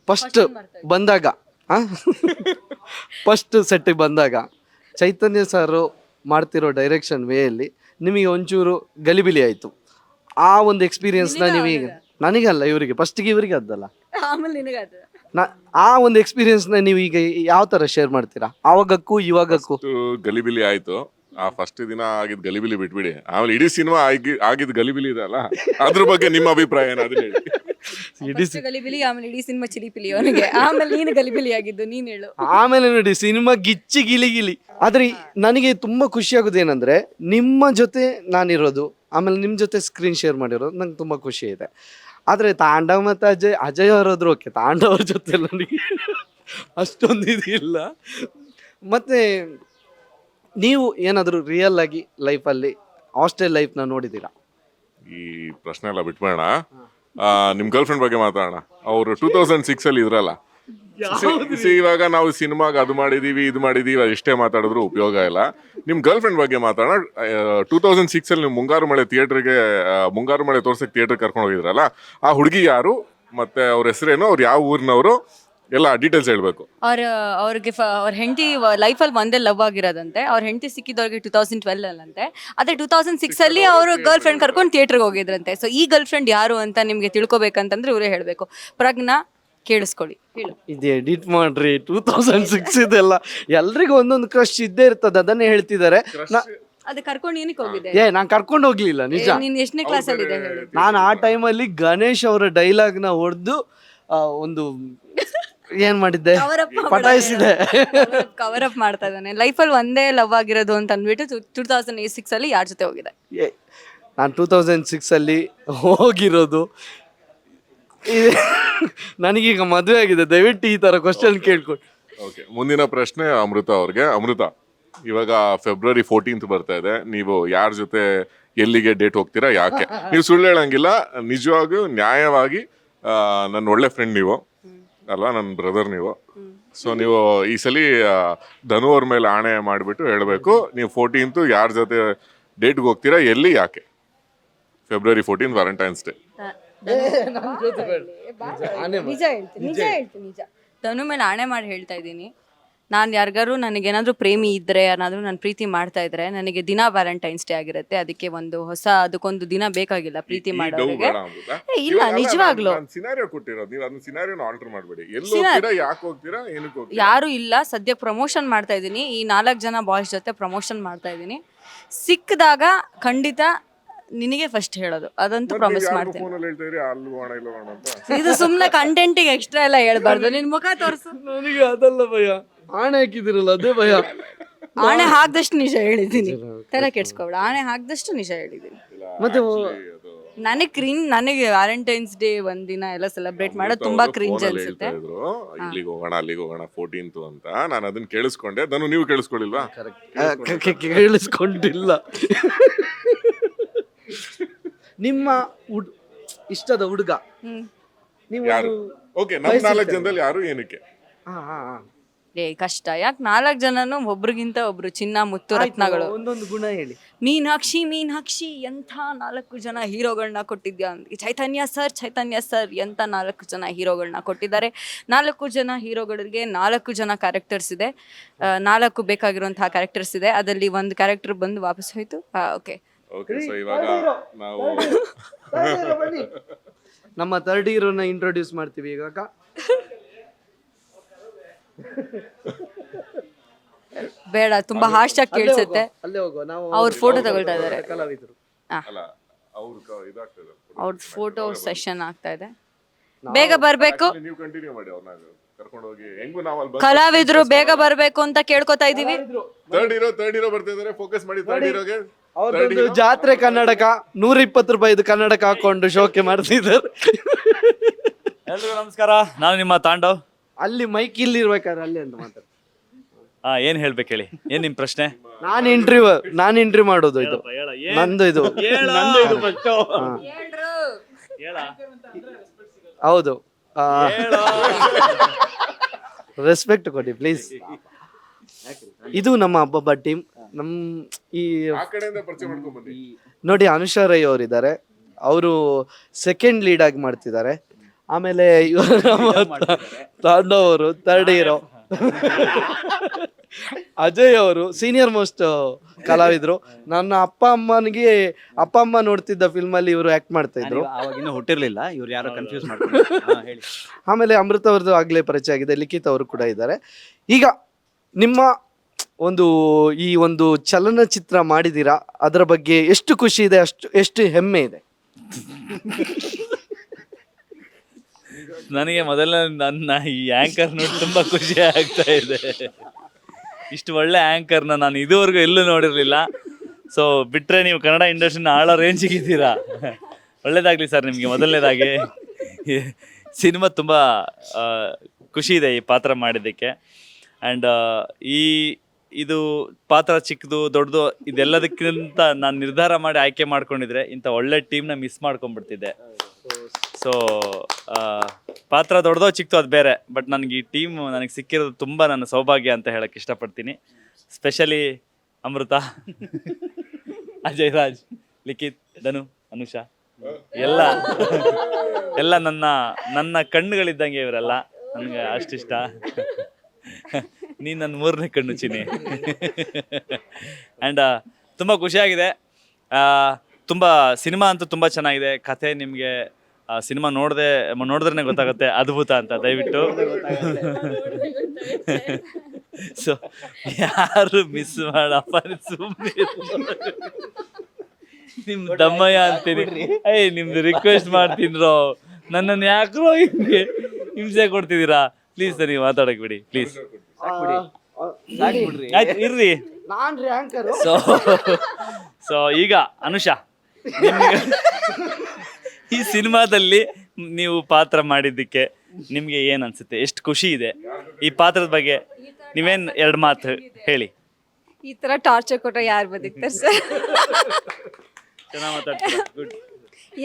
ಫಸ್ಟ್ ಬಂದಾಗ ಫಸ್ಟ್ ಸೆಟ್ಟಿಗೆ ಬಂದಾಗ ಚೈತನ್ಯ ಸರ್ ಮಾಡ್ತಿರೋ ಡೈರೆಕ್ಷನ್ ವೇಯಲ್ಲಿ ನಿಮಗೆ ಒಂಚೂರು ಗಲಿಬಿಲಿ ಆಯಿತು. ಆ ಒಂದು ಎಕ್ಸ್ಪೀರಿಯನ್ಸ್ನ ನೀವೀಗ ನನಗಲ್ಲ ಇವರಿಗೆ. ಫಸ್ಟಿಗೆ ಇವರಿಗೆ ಅದಲ್ಲ ಆಮೇಲೆ ನಿನಗದು ನಾ ಆ ಒಂದು ಎಕ್ಸ್ಪೀರಿಯನ್ಸ್ನ ನೀವು ಈಗ ಯಾವ ತರ ಶೇರ್ ಮಾಡ್ತೀರಾ? ಆವಾಗಕ್ಕೂ ಇವಾಗಕ್ಕೂ? ಗಲಿಬಿಲಿ ಆಯ್ತು. ಆ ಫಸ್ಟ್ ದಿನ ಆಗಿದ್ ಗಲಿಬಿಲಿ ಬಿಟ್ಬಿಡಿ. ಆಮೇಲೆ ಇಡೀ ಸಿನಿಮಾ ಆಗಿ ಆಗಿದ್ ಗಲಿಬಿಲಿ ಇದೆ ಅಲ್ಲ? ಅದ್ರ ಬಗ್ಗೆ ನಿಮ್ಮ ಅಭಿಪ್ರಾಯ ಏನಾದ್ರೂ ಹೇಳಿ. ಗಲಿಬಿಲಿ ಆಮೇಲೆ ಇಡೀ ಸಿನಿಮಾ ಚಿಲಿಪಿಲಿ ಅವನಿಗೆ. ಆಮೇಲೆ ನೀನು ಗಲಿಬಿಲಿ ಆಗಿದ್ದು ನೀನ್ ಹೇಳು. ಆಮೇಲೆ ನೋಡಿ ಸಿನಿಮಾ ಗಿಚ್ಚಿ ಗಿಲಿ ಗಿಲಿ. ಆದ್ರೆ ನನಗೆ ತುಂಬಾ ಖುಷಿ ಆಗೋದು ಏನಂದ್ರೆ ನಿಮ್ಮ ಜೊತೆ ನಾನಿರೋದು ಆಮೇಲೆ ನಿಮ್ಮ ಜೊತೆ ಸ್ಕ್ರೀನ್ ಶೇರ್ ಮಾಡಿರೋದು ನಂಗೆ ತುಂಬಾ ಖುಷಿ ಇದೆ. ಆದ್ರೆ ತಾಂಡವ್ ಮತ್ತೆ ಅಜಯ್ ಅಜಯ್ ಅವರಾದ್ರು ಓಕೆ ತಾಂಡವ್ರ ಜೊತೆ ನನಗೆ ಅಷ್ಟೊಂದು ಇದಿಲ್ಲ. ಮತ್ತೆ ನೀವು ಏನಾದರೂ ರಿಯಲ್ ಆಗಿ ಲೈಫಲ್ಲಿ ಹಾಸ್ಟೆಲ್ ಲೈಫ್ನ ನೋಡಿದ್ದೀರಾ? ಈ ಪ್ರಶ್ನೆ ಎಲ್ಲ ಬಿಟ್ಬೇಡ ನಿಮ್ ಗರ್ಲ್ ಫ್ರೆಂಡ್ ಬಗ್ಗೆ ಮಾತಾಡೋಣ. ಅವರು ಟೂ ತೌಸಂಡ್ ಸಿಕ್ಸ್ ಅಲ್ಲಿ ಇದ್ರಲ್ಲ. ಸಿ- ಇವಾಗ ನಾವು ಸಿನಿಮಾಗ ಅದು ಮಾಡಿದೀವಿ ಇದು ಮಾಡಿದೀವಿ ಎಷ್ಟೇ ಮಾತಾಡಿದ್ರು ಉಪಯೋಗ ಇಲ್ಲ. ನಿಮ್ ಗರ್ಲ್ ಫ್ರೆಂಡ್ ಬಗ್ಗೆ ಮಾತಾಡೋಣ. ಟೂ ತೌಸಂಡ್ ಸಿಕ್ಸ್ ಅಲ್ಲಿ ನೀವು ಮುಂಗಾರು ಮಳೆ ಥಿಯೇಟರ್ಗೆ ಮುಂಗಾರು ಮಳೆ ತೋರ್ಸಕ್ ಥಿಯೇಟರ್ ಕರ್ಕೊಂಡು ಹೋಗಿದ್ರಲ್ಲ ಆ ಹುಡುಗಿ ಯಾರು ಮತ್ತೆ ಅವ್ರ ಹೆಸರೇನು ಅವ್ರು ಯಾವ ಊರಿನವರು ಎಲ್ಲ ಡೀಟೇಲ್ಸ್ ಹೇಳ್ಬೇಕು. ಅವ್ರ ಅವ್ರಿಗೆ ಅವ್ರ ಹೆಂಡತಿ ಲೈಫಲ್ಲಿ ಒಂದೇ ಲವ್ ಆಗಿರೋದಂತೆ. ಅವ್ರ ಹೆಂಡತಿ ಸಿಕ್ಕಿದವ್ರಿಗೆ ಟೂ ತೌಸಂಡ್ ಟ್ವೆಲ್ ಅಲ್ಲಂತೆ. ಅದೇ ಟೂ ತೌಸಂಡ್ ಸಿಕ್ಸ್ ಅಲ್ಲಿ ಅವರು ಗರ್ಲ್ ಫ್ರೆಂಡ್ ಕರ್ಕೊಂಡು ಥಿಯೇಟರ್ಗೆ ಹೋಗಿದ್ರಂತೆ. ಸೊ ಈ ಗರ್ಲ್ ಫ್ರೆಂಡ್ ಯಾರು ಅಂತ ನಿಮಗೆ ತಿಳ್ಕೊಬೇಕಂತಂದ್ರೆ ಇವರೇ ಹೇಳಬೇಕು. ಪ್ರಜ್ಞಾ ಕೇಳಿಸ್ಕೊಳ್ಳಿ ಹೇಳು. ಇದು ಎಡಿಟ್ ಮಾಡ್ರಿ ಟೂ ತೌಸಂಡ್ ಸಿಕ್ಸ್ ಇದೆಲ್ಲ. ಎಲ್ರಿಗೂ ಒಂದೊಂದು ಕ್ರಶ್ ಇದ್ದೇ ಇರ್ತದೆ ಅದನ್ನೇ ಹೇಳ್ತಿದ್ದಾರೆ. ನಾ- ಅದು ಕರ್ಕೊಂಡು ಏನಕ್ಕೆ ಹೋಗಿದೆ ಏ ನಾನು ಕರ್ಕೊಂಡು ಹೋಗ್ಲಿಲ್ಲ ನಿಜ. ನೀನು ಎಷ್ಟನೇ ಕ್ಲಾಸಲ್ಲಿ ಇದೆ ಹೇಳು. ನಾನು ಆ ಟೈಮಲ್ಲಿ ಗಣೇಶ್ ಅವರ ಡೈಲಾಗ್ನ ಹೊಡೆದು ಒಂದು ಏನ್ ಮಾಡಿದ್ದೆ? ಪಟಾಯಿಸಿದೆ ಕವರ್ ಅಪ್ ಮಾಡ್ತಾ ಇದ್ದಾನೆ. ಲೈಫಲ್ಲಿ ಒಂದೇ ಲವ್ ಆಗಿರೋದು ಅಂತ ಅಂದ್ಬಿಟ್ಟು ಟೂ ತೌಸಂಡ್ ಏಟ್ ಸಿಕ್ಸ್ ಅಲ್ಲಿ ಯಾರ ಜೊತೆ ಹೋಗಿದೆ ನಾನು ಟೂ ತೌಸಂಡ್ ಸಿಕ್ಸ್ ಅಲ್ಲಿ ಹೋಗಿರೋದು. ಈ- ನನಗೀಗ ಮದುವೆ ಆಗಿದೆ ದಯವಿಟ್ಟು ಈ ತರ ಕ್ವಶನ್ ಕೇಳ್ಕೊಂಡು ಓಕೆ ಮುಂದಿನ ಪ್ರಶ್ನೆ ಅಮೃತ ಅವ್ರಿಗೆ. ಅಮೃತ ಇವಾಗ ಫೆಬ್ರವರಿ ಫೋರ್ಟೀನ್ತ್ ಬರ್ತಾ ಇದೆ. ನೀವು ಯಾರ ಜೊತೆ ಎಲ್ಲಿಗೆ ಡೇಟ್ ಹೋಗ್ತೀರಾ ಯಾಕೆ? ನೀವು ಸುಳ್ಳು ಹೇಳಂಗಿಲ್ಲ. ನಿಜವಾಗಿಯೂ ನ್ಯಾಯವಾಗಿ ಆ, ನನ್ನ ಒಳ್ಳೆ ಫ್ರೆಂಡ್ ನೀವು. ಅಲ್ವಾ ನನ್ನ ಬ್ರದರ್ ನೀವು. ಸೊ ನೀವು ಈ ಸಲ ಆ, ಧನು ಅವ್ರ ಮೇಲೆ ಆಣೆ ಮಾಡಿಬಿಟ್ಟು ಹೇಳಬೇಕು. ನೀವು ಫೋರ್ಟೀನ್ತು ಯಾರ ಜೊತೆ ಡೇಟ್ಗೆ ಹೋಗ್ತೀರಾ ಎಲ್ಲಿ ಯಾಕೆ? ಫೆಬ್ರವರಿ ಫೋರ್ಟೀನ್ ವ್ಯಾಲೆಂಟೈನ್ಸ್ ಡೇ ನಿಜ ಹೇಳ್ತೀನಿ ನಿಜ ಹೇಳ್ತೀನಿ ನಿಜ ತನು ಮೇಲೆ ಆಣೆ ಮಾಡಿ ಹೇಳ್ತಾ ಇದ್ದೀನಿ. ನಾನು ಯಾರಿಗಾರು ನನಗೇನಾದರೂ ಪ್ರೇಮಿ ಇದ್ದರೆ ಏನಾದರೂ ನಾನು ಪ್ರೀತಿ ಮಾಡ್ತಾ ಇದ್ರೆ ನನಗೆ ದಿನ ವ್ಯಾಲೆಂಟೈನ್ಸ್ ಡೇ ಆಗಿರುತ್ತೆ. ಅದಕ್ಕೆ ಒಂದು ಹೊಸ ಅದಕ್ಕೊಂದು ದಿನ ಬೇಕಾಗಿಲ್ಲ ಪ್ರೀತಿ ಮಾಡೋರಿಗೆ. ಏ, ಇಲ್ಲ ನಿಜವಾಗ್ಲೂ. ಸಿನಾರಿಯೋ ಕೊಟ್ಟಿರೋದು. ನೀವು ಅದನ್ನ ಸಿನಾರಿಯೋನ ಆಲ್ಟರ್ ಮಾಡಬೇಡಿ. ಎಲ್ಲಿ ಹೋಗ್ತೀರಾ ಯಾಕೆ ಹೋಗ್ತೀರಾ ಏನಕ್ಕೆ ಹೋಗ್ತೀರಾ? ಯಾರು ಇಲ್ಲ ಸದ್ಯ ಪ್ರಮೋಷನ್ ಮಾಡ್ತಾ ಇದ್ದೀನಿ. ಈ ನಾಲ್ಕು ಜನ ಬಾಯ್ಸ್ ಜೊತೆ ಪ್ರಮೋಷನ್ ಮಾಡ್ತಾ ಇದ್ದೀನಿ. ಸಿಕ್ಕಿದಾಗ ಖಂಡಿತ ನಿನಗೆ ಫಸ್ಟ್ ಹೇಳೋದು. ಅದಂತೂ ಪ್ರಾಮಿಸ್ ಮಾಡ್ತೀನಿ. ಫೋನಲ್ಲಿ ಹೇಳ್ತಾ ಇದ್ರಿ ಅಲ್ಲಿ ಹೋಗೋಣ ಇಲ್ಲ ಹೋಗೋಣ ಅಂತ? ಇದು ಸುಮ್ಮನೆ ಕಂಟೆಂಟಿಗೆ ಎಕ್ಸ್ಟ್ರಾ ಎಲ್ಲ ಹೇಳ್ಬಾರ್ದು. ನಿನ್ ಮುಖ ತೋರಿಸು. ನನಗೆ ಅದಲ್ಲ ಭಯ. ಆಣೆ ಹಾಕಿದಿರಲ್ಲ ಅದೇ ಭಯ. ಆಣೆ ಹಾಕ್ದಷ್ಟು ನಿಜ ಹೇಳಿದ್ದೀನಿ. ತಲೆ ಕೆಡ್ಸ್ಕೊಬೇಡ. ಆಣೆ ಹಾಕ್ದಷ್ಟು ನಿಜ ಹೇಳಿದ್ದೀನಿ. ಮತ್ತೆ ನನಗೆ ಕ್ರೀನ್ ನನಗೆ ವ್ಯಾಲೆಂಟೈನ್ಸ್ ಡೇ ಒಂದಿನ ಎಲ್ಲ ಸೆಲೆಬ್ರೇಟ್ ಮಾಡೋದು ತುಂಬಾ ಕ್ರಿಂಜ್ ಅನ್ಸುತ್ತೆ. ಇದ್ರು ಇಲ್ಲಿಗೆ ಹೋಗೋಣ ಅಲ್ಲಿಗೆ ಹೋಗೋಣ ಫೋರ್ಟೀನ್ತ್ ಅಂತ. ನಾನು ಅದನ್ನ ಕೇಳಿಸ್ಕೊಂಡೆ. ಅದನ್ನು ನೀವು ಕೇಳಿಸ್ಕೊಳ್ಳಿಲ್ವಾ? ಕೇಳಿಸ್ಕೊಂಡಿಲ್ಲ. ನಿಮ್ಮ ಹುಡ್- ಇಷ್ಟದ ಹುಡುಗ. ಹ್ಮ್. ನೀವು ಯಾರು? ಓಕೆ ನಮ್ ನಾಲ್ಕು ಜನದಲ್ಲಿ ಯಾರು ಏನಕ್ಕೆ? ಹಾ, ಹಾ, ಹಾ. ಏ ಕಷ್ಟ. ಯಾಕೆ ನಾಲ್ಕು ಜನನು ಒಬ್ರಿಗಿಂತ ಒಬ್ರು ಚಿನ್ನ ಮುತ್ತು ರತ್ನಗಳು? ಒಂದೊಂದು ಗುಣ ಹೇಳಿ. ಮೀನಾಕ್ಷಿ ಮೀನಾಕ್ಷಿ ಎಂಥ ನಾಲ್ಕು ಜನ ಹೀರೋಗಳನ್ನ ಕೊಟ್ಟಿದ್ಯಾ ಅಂತ ಚೈತನ್ಯ ಸರ್ ಚೈತನ್ಯ ಸರ್ ಎಂಥ ನಾಲ್ಕು ಜನ ಹೀರೋಗಳನ್ನ ಕೊಟ್ಟಿದ್ದಾರೆ. ನಾಲ್ಕು ಜನ ಹೀರೋಗಳಿಗೆ ನಾಲ್ಕು ಜನ ಕ್ಯಾರೆಕ್ಟರ್ಸ್ ಇದೆ. ಆ, ನಾಲ್ಕು ಬೇಕಾಗಿರುವಂತಹ ಕ್ಯಾರೆಕ್ಟರ್ಸ್ ಇದೆ. ಅದರಲ್ಲಿ ಒಂದು ಕ್ಯಾರೆಕ್ಟರ್ ಬಂದು ವಾಪಸ್ ಹೋಯ್ತು. ಓಕೆ ಓಕೆ ಸೊ ಇವಾಗ ನಾವು ನಮ್ಮ ಥರ್ಡ್ ಹೀರೋನ ಇಂಟ್ರೊಡ್ಯೂಸ್ ಮಾಡ್ತೀವಿ ಇವಾಗ ಬೇಡ ತುಂಬಾ ಹಾಸ್ಯ ಕೇಳಿಸುತ್ತೆ. ಅಲ್ಲೇ ಹೋಗೋ ನಾವು ಅವ್ರ ಫೋಟೋ ತಗೊಳ್ತಾ ಇದ್ದಾರೆ ಕಲಾವಿದರು. ಅಲ್ಲ ಅವ್ರ ಇದಾಗ್ತದೆ. ಅವ್ರ ಫೋಟೋ ಸೆಷನ್ ಆಗ್ತಾ ಇದೆ. ಬೇಗ ಬರಬೇಕು. ನೀವು ಕಂಟಿನ್ಯೂ ಮಾಡಿ ಅವ್ರನ್ನ ಕರ್ಕೊಂಡು ಹೋಗಿ ನಾವು ಅಲ್ಲಿ ಕಲಾವಿದ್ರು ಬೇಗ ಬರಬೇಕು ಅಂತ ಕೇಳ್ಕೊತಾ ಇದೀವಿ. ಥರ್ಡ್ ಇರೋ ಥರ್ಡ್ ಇರೋ ಬರ್ತಾ ಇದಾರೆ. ಫೋಕಸ್ ಮಾಡಿ ಥರ್ಡ್ ಇರೋಗೆ ಅವ್ರದ್ದು ಜಾತ್ರೆ ಕನ್ನಡಕ ನೂರ ಇಪ್ಪತ್ತು ರೂಪಾಯಿದು ಕನ್ನಡಕ ಹಾಕೊಂಡು ಶೋಕೆ ಮಾಡ್ತಿದ್ದಾರೆ. ಎಲ್ರಿಗೂ ನಮಸ್ಕಾರ. ನಾನು ನಿಮ್ಮ ತಾಂಡವ್. ಅಲ್ಲಿ ಮೈಕ್ ಇಲ್ಲಿ ಇರ್ಬೇಕಾದ್ರೆ ಅಲ್ಲಿ ಅಂತ ಮಾತಾಡ. ಹಾ ಏನ್ ಹೇಳ್ಬೇಕು ಹೇಳಿ? ಏನ್ ನಿಮ್ ಪ್ರಶ್ನೆ? ನಾನು ಇಂಟರ್ವ್ಯೂ ನಾನು ಇಂಟರ್ವ್ಯೂ ಮಾಡೋದು ಇದು. ನಂದು ಇದು. ನಂದು ಇದು. ಹೌದು. ರೆಸ್ಪೆಕ್ಟ್ ಕೊಡಿ ಪ್ಲೀಸ್ ಇದು ನಮ್ಮ ಹಬ್ಬಬ್ಬ ಟೀಮ್ ನಮ್ ಈ ನೋಡಿ ಅನುಷಾ ರೈ ಅವರಿದ್ದಾರೆ. ಅವರು ಸೆಕೆಂಡ್ ಲೀಡ್ ಆಗಿ ಮಾಡ್ತಿದ್ದಾರೆ. ಆಮೇಲೆ ಇವರು ತಾಂಡವ್ ಅವರು ಥರ್ಡ್ ಹೀರೋ ಅಜಯ್ ಅವರು ಸೀನಿಯರ್ ಮೋಸ್ಟ್ ಕಲಾವಿದ್ರು. ನನ್ನ ಅಪ್ಪ ಅಮ್ಮನಿಗೆ ಅಪ್ಪ ಅಮ್ಮ ನೋಡ್ತಿದ್ದ ಫಿಲ್ಮ್ ಅಲ್ಲಿ ಇವರು ಆಕ್ಟ್ ಮಾಡ್ತಾ ಇದ್ರು. ಅವಾಗ ಇನ್ನೂ ಹುಟ್ಟಿರ್ಲಿಲ್ಲ. ಇವ್ರು ಯಾರೋ ಕನ್ಫ್ಯೂಸ್ ಮಾಡ್ತಾರೆ ಹೇಳಿ. ಆಮೇಲೆ ಅಮೃತ ಅವ್ರದ್ದು ಆಗ್ಲೇ ಪರಿಚಯ ಆಗಿದೆ. ಲಿಖಿತ್ ಅವರು ಕೂಡ ಇದ್ದಾರೆ. ಈಗ ನಿಮ್ಮ ಒಂದು ಈ ಒಂದು ಚಲನಚಿತ್ರ ಮಾಡಿದ್ದೀರಾ? ಅದರ ಬಗ್ಗೆ ಎಷ್ಟು ಖುಷಿ ಇದೆ? ಅಷ್ಟು ಎಷ್ಟು ಹೆಮ್ಮೆ ಇದೆ? ನನಗೆ ಮೊದಲ ನನ್ನ ಈ ಆಂಕರ್ ನೋಡಿ ತುಂಬಾ ಖುಷಿ ಆಗ್ತಾ ಇದೆ. ಇಷ್ಟು ಒಳ್ಳೆ ಆ್ಯಂಕರ್ನ ನಾನು ಇದುವರೆಗೂ ಎಲ್ಲೂ ನೋಡಿರಲಿಲ್ಲ. ಸೊ ಬಿಟ್ರೆ ನೀವು ಕನ್ನಡ ಇಂಡಸ್ಟ್ರಿನ ಆಳೋ ರೇಂಜಿಗೆ ಇದ್ದೀರಾ? ಒಳ್ಳೇದಾಗಲಿ ಸರ್ ನಿಮಗೆ, ಮೊದಲನೇದಾಗಿ. ಸಿನಿಮಾ ತುಂಬ ಖುಷಿ ಇದೆ ಈ ಪಾತ್ರ ಮಾಡಿದ್ದಕ್ಕೆ. ಆ್ಯಂಡ್ ಈ ಇದು ಪಾತ್ರ ಚಿಕ್ಕದು, ದೊಡ್ಡದು, ಇದೆಲ್ಲದಕ್ಕಿಂತ ನಾನು ನಿರ್ಧಾರ ಮಾಡಿ ಆಯ್ಕೆ ಮಾಡ್ಕೊಂಡಿದ್ರೆ ಇಂಥ ಒಳ್ಳೆ ಟೀಮ್ನ ಮಿಸ್ ಮಾಡ್ಕೊಂಡ್ಬಿಡ್ತಿದ್ದೆ. ಸೊ ಪಾತ್ರ ದೊಡ್ಡದೋ ಚಿಕ್ಕದು ಅದು ಬೇರೆ ಬಟ್ ನನಗೆ ಈ ಟೀಮ್ ನನಗೆ ಸಿಕ್ಕಿರೋದು ತುಂಬ ನನ್ನ ಸೌಭಾಗ್ಯ ಅಂತ ಹೇಳಕ್ಕೆ ಇಷ್ಟಪಡ್ತೀನಿ. ಸ್ಪೆಷಲಿ ಅಮೃತ ಅಜಯ್ ರಾಜ್ ಲಿಖಿತ್, ಧನು, ಅನುಷಾ, ಎಲ್ಲ ಎಲ್ಲ ನನ್ನ ನನ್ನ ಕಣ್ಣುಗಳಿದ್ದಂಗೆ ಇವರೆಲ್ಲ. ನನಗೆ ಅಷ್ಟಿಷ್ಟ. ನೀನು ನನ್ನ ಮೂರನೇ ಕಣ್ಣು ಚಿನಿ ಆ್ಯಂಡ್ ತುಂಬ ಖುಷಿಯಾಗಿದೆ. ತುಂಬ ಸಿನಿಮಾ ಅಂತೂ ತುಂಬ ಚೆನ್ನಾಗಿದೆ. ಕಥೆ ನಿಮಗೆ ಸಿನಿಮಾ ನೋಡದೆ ನೋಡಿದ್ರೆ ಗೊತ್ತಾಗುತ್ತೆ. ಅದ್ಭುತ ಅಂತ, ದಯವಿಟ್ಟು. ಸೊ ಯಾರು ಮಿಸ್ ಮಾಡಪ್ಪ ನಿಮ್ ದಮ್ಮಯ್ಯ ಅಂತೀನಿ. ಏಯ್, ನಿಮ್ದು ರಿಕ್ವೆಸ್ಟ್ ಮಾಡ್ತೀನ್ರೋ ನನ್ನನ್ನು ಯಾಕ್ರೋ ಹಿಂಗೆ ಹಿಂಸೆ ಕೊಡ್ತಿದ್ದೀರಾ? ಪ್ಲೀಸ್ ನೀವು ಮಾತಾಡಕ್ ಬಿಡಿ. ಪ್ಲೀಸ್ ಆಯ್ತು ಇರ್ರಿ. ನಾನ್ ಸೊ ಸೊ ಈಗ ಅನುಷಾ ನಿಮ್ಗೆ ಈ ಸಿನಿಮಾದಲ್ಲಿ ನೀವು ಪಾತ್ರ ಮಾಡಿದ್ದಕ್ಕೆ ನಿಮ್ಗೆ ಏನ್ ಅನ್ಸುತ್ತೆ? ಎಷ್ಟು ಖುಷಿ ಇದೆ? ಈ ಪಾತ್ರದ ಬಗ್ಗೆ ನೀವೇನ್ ಎರಡು ಮಾತು ಹೇಳಿ. ಈ ತರ ಟಾರ್ಚರ್ ಕೊಟ್ಟರೆ ಯಾರು ಬದುಕ್ತಾರೆ ಸರ್ ಚೆನ್ನಾಗಿ ಮಾತಾಡ್ತೀರಾ? ಗುಡ್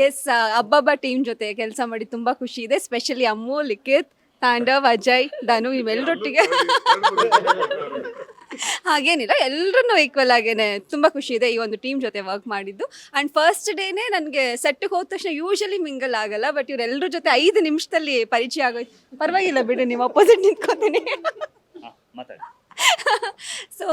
ಎಸ್ ಹಬ್ಬಬ್ಬ ಟೀಮ್ ಜೊತೆ ಕೆಲಸ ಮಾಡಿ ತುಂಬಾ ಖುಷಿ ಇದೆ. ಸ್ಪೆಷಲಿ ಅಮ್ಮು ಲಿಖಿತ್ ತಾಂಡವ್ ಅಜಯ್ ಧನು ಇವೆಲ್ಲರೊಟ್ಟಿಗೆ ಹಾಗೇನಿಲ್ಲ ಎಲ್ಲರನ್ನೂ ಈಕ್ವಲ್ ಆಗೇನೆ. ತುಂಬ ಖುಷಿ ಇದೆ ಈ ಒಂದು ಟೀಮ್ ಜೊತೆ ವರ್ಕ್ ಮಾಡಿದ್ದು. ಅಂಡ್ ಫಸ್ಟ್ ಡೇನೆ ನನಗೆ ಸೆಟ್ಗೆ ಹೋದ ತಕ್ಷಣ ಯೂಶಲಿ ಮಿಂಗಲ್ ಆಗಲ್ಲ ಬಟ್ ಇವರೆಲ್ಲರ ಜೊತೆ ಐದು ನಿಮಿಷದಲ್ಲಿ ಪರಿಚಯ ಆಗೋಯ್ತು ಪರವಾಗಿಲ್ಲ ಬಿಡಿ ನಿಮ್ಮ ಅಪೋಸಿಟ್ ನಿಂತ್ಕೋತೀನಿ. ಸೊ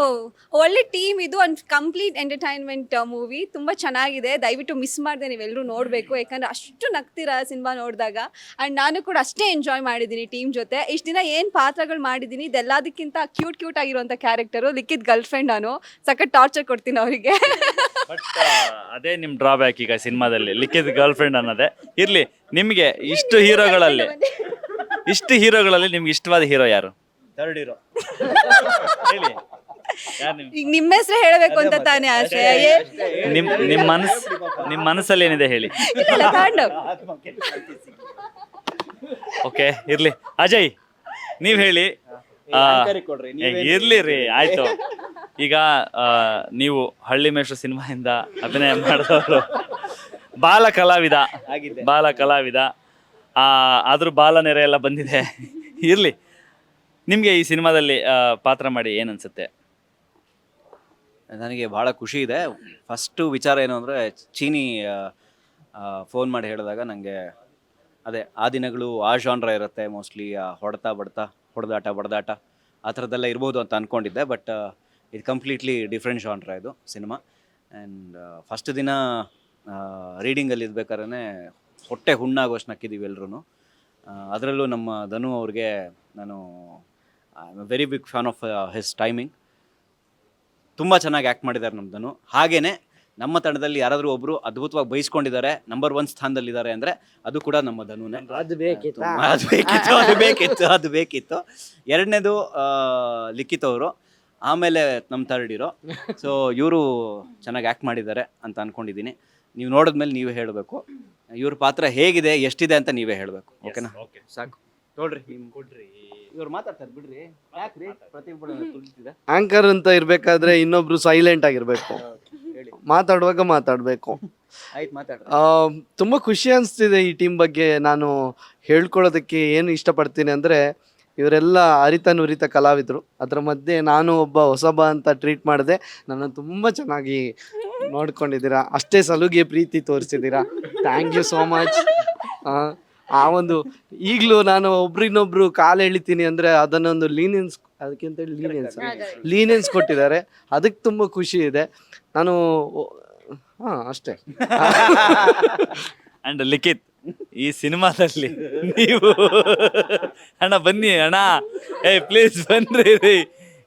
ಒಳ್ಳೆ ಟೀಮ್ ಇದು ಒಂದು ಕಂಪ್ಲೀಟ್ ಎಂಟರ್ಟೈನ್ಮೆಂಟ್ ಮೂವಿ ತುಂಬ ಚೆನ್ನಾಗಿದೆ. ದಯವಿಟ್ಟು ಮಿಸ್ ಮಾಡಿದೆ ನೀವೆಲ್ಲರೂ ನೋಡಬೇಕು. ಯಾಕಂದರೆ ಅಷ್ಟು ನಗ್ತೀರಾ ಸಿನಿಮಾ ನೋಡಿದಾಗ? ಆ್ಯಂಡ್ ನಾನು ಕೂಡ ಅಷ್ಟೇ ಎಂಜಾಯ್ ಮಾಡಿದ್ದೀನಿ ಟೀಮ್ ಜೊತೆ. ಇಷ್ಟು ದಿನ ಏನು ಪಾತ್ರಗಳು ಮಾಡಿದ್ದೀನಿ ಇದೆಲ್ಲದಕ್ಕಿಂತ ಕ್ಯೂಟ್ ಕ್ಯೂಟ್ ಆಗಿರುವಂಥ ಕ್ಯಾರೆಕ್ಟರು ಲಿಕ್ಕಿದ ಗರ್ಲ್ ಫ್ರೆಂಡ್ ನಾನು. ಸಖತ್ ಟಾರ್ಚರ್ ಕೊಡ್ತೀನಿ ಅವರಿಗೆ. ಬಟ್ ಅದೇ ನಿಮ್ಮ ಡ್ರಾಬ್ಯಾಕ್ ಈಗ ಸಿನಿಮಾದಲ್ಲಿ. ಲಿಖಿತ್ ಗರ್ಲ್ ಫ್ರೆಂಡ್ ಅನ್ನೋದೇ. ಇರ್ಲಿ ನಿಮಗೆ ಇಷ್ಟು ಹೀರೋಗಳಲ್ಲಿ ಇಷ್ಟು ಹೀರೋಗಳಲ್ಲಿ ನಿಮ್ಗೆ ಇಷ್ಟವಾದ ಹೀರೋ ಯಾರು? ಥರ್ಡ್ ಇರೋ ಹೇಳಿ ಯಾರ್ ನಿಮ್ ಈಗ ನಿಮ್ಮ ಹೆಸರು ಹೇಳಬೇಕು ಅಂತ ತಾನೇ ಆಸೆ ಏ- ನಿಮ್ ನಿಮ್ ಮನಸ್ ನಿಮ್ ಮನಸ್ಸಲ್ಲಿ ಏನಿದೆ ಹೇಳಿ? ಇಲ್ಲ ಇಲ್ಲ ತಾಂಡವ್ ಓಕೆ ಇರ್ಲಿ. ಅಜಯ್ ನೀವ್ ಹೇಳಿ. ಆ, ಏ, ಇರ್ಲಿ ರೀ ಆಯ್ತು. ಈಗ ಆ, ನೀವು ಹಳ್ಳಿ ಮೇಷ್ಟ್ರು ಸಿನಿಮಾಯಿಂದ ಅಭಿನಯ ಮಾಡಿದವರು. ಬಾಲ ಕಲಾವಿದ. ಬಾಲ ಕಲಾವಿದ. ಆ ಆದ್ರೂ ಬಾಲ ನೆರೆ ಎಲ್ಲ ಬಂದಿದೆ. ಇರ್ಲಿ. ನಿಮ್ಗೆ ಈ ಸಿನಿಮಾದಲ್ಲಿ ಪಾತ್ರ ಮಾಡಿ ಏನನ್ಸುತ್ತೆ ನನಗೆ ಭಾಳ ಖುಷಿ ಇದೆ. ಫಸ್ಟು ವಿಚಾರ ಏನು ಅಂದರೆ, ಚೀನಿ ಫೋನ್ ಮಾಡಿ ಹೇಳಿದಾಗ ನನಗೆ ಅದೇ, ಆ ದಿನಗಳು, ಆ ಜಾನ್ರ ಇರುತ್ತೆ ಮೋಸ್ಟ್ಲಿ ಹೊಡೆತ ಬಡ್ತ, ಹೊಡೆದಾಟ ಬಡ್ದಾಟ, ಆ ಥರದ್ದೆಲ್ಲ ಇರ್ಬೋದು ಅಂತ ಅಂದ್ಕೊಂಡಿದ್ದೆ ಬಟ್ ಇದು ಕಂಪ್ಲೀಟ್ಲಿ ಡಿಫ್ರೆಂಟ್ ಜಾನ್ರ ಇದು ಸಿನಿಮಾ. ಆ್ಯಂಡ್ ಫಸ್ಟ್ ದಿನ ರೀಡಿಂಗಲ್ಲಿ ಇದ್ಬೇಕಾದ್ರೆ ಹೊಟ್ಟೆ ಹುಣ್ಣಾಗೋಷ್ಟು ನಕ್ಕಿದ್ದೀವಿ ಎಲ್ಲರೂ ಅದರಲ್ಲೂ ನಮ್ಮ ಧನು ಅವ್ರಿಗೆ ನಾನು I am very big fan of his timing ತುಂಬ ಚೆನ್ನಾಗಿ ಆ್ಯಕ್ಟ್ ಮಾಡಿದ್ದಾರೆ ನಮ್ಮದನ್ನು ಧನು. ಹಾಗೇನೆ ನಮ್ಮ ತಂಡದಲ್ಲಿ ಯಾರಾದರೂ ಒಬ್ಬರು ಅದ್ಭುತವಾಗಿ ಬಯಸ್ಕೊಂಡಿದ್ದಾರೆ ನಂಬರ್ ಒನ್ ಸ್ಥಾನದಲ್ಲಿದ್ದಾರೆ ಅಂದರೆ ಅದು ಕೂಡ ನಮ್ಮ ಧನುನೇ. ಅದು ಬೇಕಿತ್ತು. ಅದು ಬೇಕಿತ್ತು ಅದು ಬೇಕಿತ್ತು ಅದು ಬೇಕಿತ್ತು. ಎರಡನೇದು ಲಿಖಿತ್ ಅವರು. ಆಮೇಲೆ ನಮ್ಮ ಥರ್ಡ್ ಇರೋ ಸೊ ಇವರು ಚೆನ್ನಾಗಿ ಆ್ಯಕ್ಟ್ ಮಾಡಿದ್ದಾರೆ ಅಂತ ಅಂದ್ಕೊಂಡಿದ್ದೀನಿ ನೀವು ನೋಡಿದ್ಮೇಲೆ ನೀವೇ ಹೇಳಬೇಕು. ಇವ್ರ ಪಾತ್ರ ಹೇಗಿದೆ ಎಷ್ಟಿದೆ ಅಂತ ನೀವೇ ಹೇಳಬೇಕು. ಓಕೆನಾ ಸಾಕು. ನೋಡ್ರಿ ನಿಮ್ಗೆ. ಕೊಡ್ರಿ. ಇವ್ರು ಮಾತಾಡ್ತಾರೆ ಬಿಡ್ರಿ. ಯಾಕ್ರಿ? ಪ್ರತಿಭಟನೆ ತುಳಿತಿದೆ. ಆಂಕರ್ ಅಂತ ಇರ್ಬೇಕಾದ್ರೆ ಇನ್ನೊಬ್ರು ಸೈಲೆಂಟ್ ಆಗಿರ್ಬೇಕು. ಮಾತಾಡುವಾಗ ಮಾತಾಡ್ಬೇಕು. ಆಯ್ತು ಮಾತಾಡ್ರಿ. ತುಂಬ ಖುಷಿ ಅನಿಸ್ತಿದೆ ಈ ಟೀಮ್ ಬಗ್ಗೆ ನಾನು ಹೇಳ್ಕೊಳ್ಳೋದಕ್ಕೆ ಏನು ಇಷ್ಟಪಡ್ತೀನಿ ಅಂದರೆ ಇವರೆಲ್ಲ ಅರಿತ ನುರಿತ ಕಲಾವಿದರು. ಅದರ ಮಧ್ಯೆ ನಾನು ಒಬ್ಬ ಹೊಸಬ ಅಂತ ಟ್ರೀಟ್ ಮಾಡಿದೆ. ನನ್ನ ತುಂಬ ಚೆನ್ನಾಗಿ ನೋಡ್ಕೊಂಡಿದ್ದೀರಾ. ಅಷ್ಟೇ ಸಲುಗೆ ಪ್ರೀತಿ ತೋರಿಸಿದ್ದೀರಾ. ಥ್ಯಾಂಕ್ ಯು ಸೋ ಮಚ್ ಆ ಒಂದು ಈಗಲೂ ನಾನು ಒಬ್ರಿನ್ನೊಬ್ರು ಕಾಲು ಎಳಿತೀನಿ ಅಂದ್ರೆ ಅದನ್ನೊಂದು ಲೀನಿಯನ್ಸ್ ಅದಕ್ಕಿಂತ ಲೀನಿಯನ್ಸ್ ಲೀನಿಯನ್ಸ್ ಕೊಟ್ಟಿದ್ದಾರೆ. ಅದಕ್ಕೆ ತುಂಬ ಖುಷಿ ಇದೆ. ನಾನು ಹಾ ಅಷ್ಟೇ. ಅಂಡ್ ಲಿಖಿತ್ ಈ ಸಿನಿಮಾದಲ್ಲಿ ನೀವು ಅಣ್ಣ ಬನ್ನಿ ಅಣ್ಣ. ಏ ಪ್ಲೀಸ್ ಬನ್ರಿ ರೀ.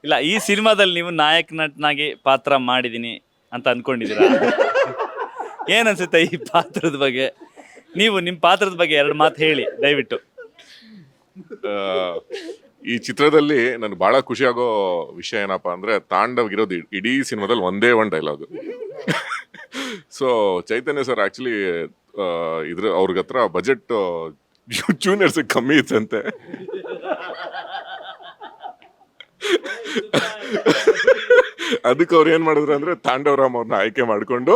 ಇಲ್ಲ ಈ ಸಿನಿಮಾದಲ್ಲಿ ನೀವು ನಾಯಕ ನಟನಾಗಿ ಪಾತ್ರ ಮಾಡಿದ್ದೀನಿ ಅಂತ ಅನ್ಕೊಂಡಿದ್ದೀರಾ? ಏನ್ ಅನ್ಸುತ್ತೆ ಈ ಪಾತ್ರದ ಬಗ್ಗೆ? ನೀವು ನಿಮ್ಮ ಪಾತ್ರದ ಬಗ್ಗೆ ಎರಡು ಮಾತು ಹೇಳಿ, ದಯವಿಟ್ಟು. ಈ ಚಿತ್ರದಲ್ಲಿ ನಾನು ಬಹಳ ಖುಷಿ ಆಗೋ ವಿಷಯ ಏನಪ್ಪಾ ಅಂದ್ರೆ, ತಾಂಡವ್ ಇರೋದು ಇಡೀ ಸಿನಿಮಾದಲ್ಲಿ ಒಂದೇ ಒಂದು dialogue so Chaitanya sir actually ಇದ್ರ, ಅವ್ರಿಗೆ ಹತ್ರ ಬಜೆಟ್ ಜೂನಿಯರ್ಸ್ ಕಮ್ಮಿ ಇತ್ತಂತೆ. ಅದಕ್ಕೆ ಅವ್ರು ಏನ್ ಮಾಡಿದ್ರು ಅಂದ್ರೆ ತಾಂಡವರಾಮ್ ಅವ್ರನ್ನ ಆಯ್ಕೆ ಮಾಡ್ಕೊಂಡು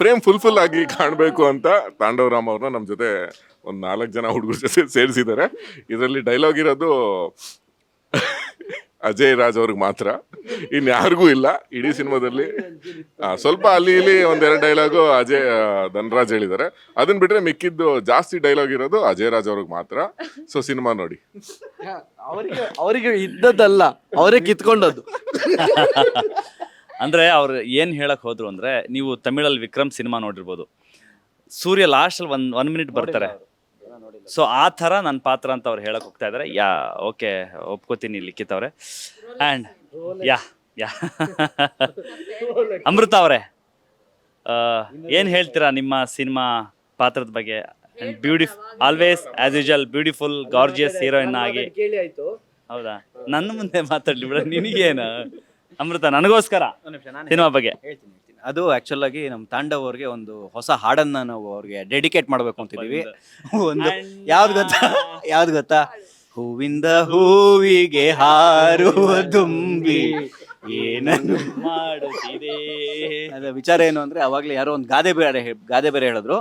ಫ್ರೇಮ್ ಫುಲ್ ಫುಲ್ ಆಗಿ ಕಾಣಬೇಕು ಅಂತ ತಾಂಡವರಾಮ್ ಅವ್ರನ್ನ ನಮ್ಮ ಜೊತೆ ಒಂದು ನಾಲ್ಕು ಜನ ಹುಡುಗರ ಜೊತೆ ಸೇರಿಸಿದ್ದಾರೆ ಇದರಲ್ಲಿ ಡೈಲಾಗ್ ಇರೋದು ಅಜಯ್ ರಾಜ್ ಅವ್ರಿಗೆ ಮಾತ್ರ. ಇನ್ಯಾರಿಗೂ ಇಲ್ಲ. ಇಡೀ ಸಿನಿಮಾದಲ್ಲಿ ಸ್ವಲ್ಪ ಅಲ್ಲಿ ಇಲ್ಲಿ ಒಂದೆರಡು ಡೈಲಾಗು ಅಜಯ್ ಧನರಾಜ್ ಹೇಳಿದ್ದಾರೆ ಅದನ್ನ ಬಿಟ್ರೆ ಮಿಕ್ಕಿದ್ದು ಜಾಸ್ತಿ ಡೈಲಾಗ್ ಇರೋದು ಅಜಯ್ ರಾಜ್ ಅವ್ರಿಗೆ ಮಾತ್ರ. ಸೊ ಸಿನಿಮಾ ನೋಡಿ. ಅವರಿಗೆ ಅವರಿಗೆ ಇದ್ದದ್ದಲ್ಲ. ಅವರೇ ಕಿತ್ಕೊಂಡದ್ದು. ಅಂದ್ರೆ ಅವ್ರು ಏನು ಹೇಳಕ್ಕೆ ಹೋದ್ರು ಅಂದ್ರೆ ನೀವು ತಮಿಳಲ್ಲಿ ವಿಕ್ರಮ್ ಸಿನಿಮಾ ನೋಡಿರ್ಬೋದು. ಸೂರ್ಯ ಲಾಸ್ಟಲ್ಲಿ ಒಂದು ಒನ್ ಮಿನಿಟ್ ಬರ್ತಾರೆ. ಸೊ ಆ ಥರ ನನ್ನ ಪಾತ್ರ ಅಂತ ಅವ್ರು ಹೇಳಕ್ಕೆ ಹೋಗ್ತಾ ಇದ್ದಾರೆ ಯಾ ಓಕೆ ಒಪ್ಕೋತೀನಿ ಲಿಖಿತ್ ಅವರೇ. ಆ್ಯಂಡ್ ಯಾ ಯಾ. ಅಮೃತ ಅವರೇ ಏನು ಹೇಳ್ತೀರಾ ನಿಮ್ಮ ಸಿನಿಮಾ ಪಾತ್ರದ ಬಗ್ಗೆ? And beautiful always as usual beautiful gorgeous heroine ಆಗಿ. ಹೌದಾ? ನನ್ನ ಮುಂದೆ ಮಾತಾಡ್ಲಿ ಬಿಡ ನಿನಗೇನು? ಅಮೃತ ನನಗೋಸ್ಕರ. ಸಿನಿಮಾ ಬಗ್ಗೆ. ಹೇಳ್ತೀನಿ ಹೇಳ್ತೀನಿ. ಅದು ಆಕ್ಚುಲ್ ಆಗಿ ನಮ್ಮ ತಾಂಡವ್ ಅವ್ರಿಗೆ ಒಂದು ಹೊಸ ಹಾಡನ್ನ ನಾವು ಅವ್ರಿಗೆ ಡೆಡಿಕೇಟ್ ಮಾಡ್ಬೇಕು ಅಂತಿದೀವಿ. ಒಂದು ಯಾವ್ದು ಗೊತ್ತಾ? ಯಾವ್ದು ಗೊತ್ತಾ? ಹೂವಿಂದ ಹೂವಿಗೆ ಹಾರುವ ದುಂಬಿ ಏನನ್ನು ಮಾಡುತ್ತಿದೆ? ಅದ ವಿಚಾರ ಏನು ಅಂದ್ರೆ ಅವಾಗ್ಲೇ ಯಾರೋ ಒಂದು ಗಾದೆ ಬೇರೆ ಗಾದೆ ಬೇರೆ ಹೇಳಿದ್ರು.